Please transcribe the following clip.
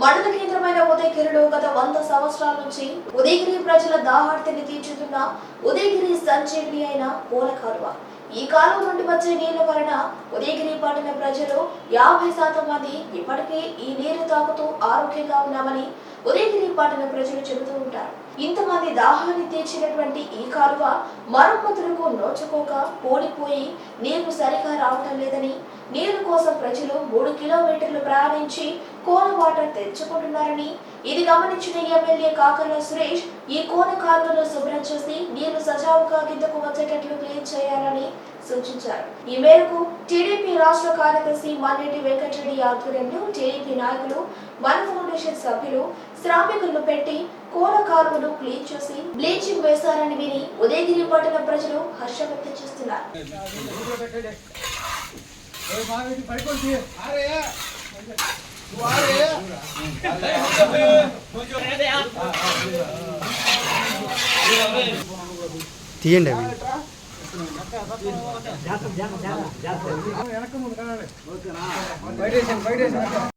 మండల కేంద్రమైన ఉదయగిరిలో గత వంద సంవత్సరాల నుంచి ఉదయగిరి ప్రజల దాహార్తిని తీర్చుతున్న ఉదయగిరి సంజీవిని అయిన పూల కాలువ. ఈ కాలువ నుండి వచ్చే నీళ్ళ వలన ఉదయగిరి పట్టణ ప్రజలు యాభై శాతం మంది ఇప్పటికే ఈ నీరు తాగుతూ ఆరోగ్యంగా ఉన్నామని ఉదయగిరి పట్టణ ప్రజలు చెబుతూ ఉంటారు. ఇంతమంది దాహాన్ని తీర్చినటువంటి ఈ కాలువ మరమ్మతులకు నోచుకోక కూలిపోయి నీరు సరిగా రావటం లేదని నీరు కోసం ప్రజలు మూడు కిలోమీటర్లు ప్రయాణించి కోన వాటర్ తెచ్చుకుంటున్నారని ఇది గమనించిన ఎమ్మెల్యే కాకర్ల సురేష్ ఈ కోన కాలువను శుభ్రం చేసి నీరు సజావుగా కిందకు వచ్చేటట్లు క్లీన్ చేయాలని సూచించారు. ఈ మేరకు టీడీపీ రాష్ట్ర కార్యదర్శి మల్లెడ్డి వెంకటరెడ్డి ఆధ్వర్యంలో టీడీపీ నాయకులు మన ఫౌండేషన్ సభ్యులు శ్రామికులను పెట్టి కోన కాలువను క్లీన్ చేసి బ్లీచింగ్ వేశారని విని ఉదయగిరి పట్టణ ప్రజలు హర్షం వ్యక్తం చేస్తున్నారు. తీయండి అవి. బయటేసాను బయటేసాను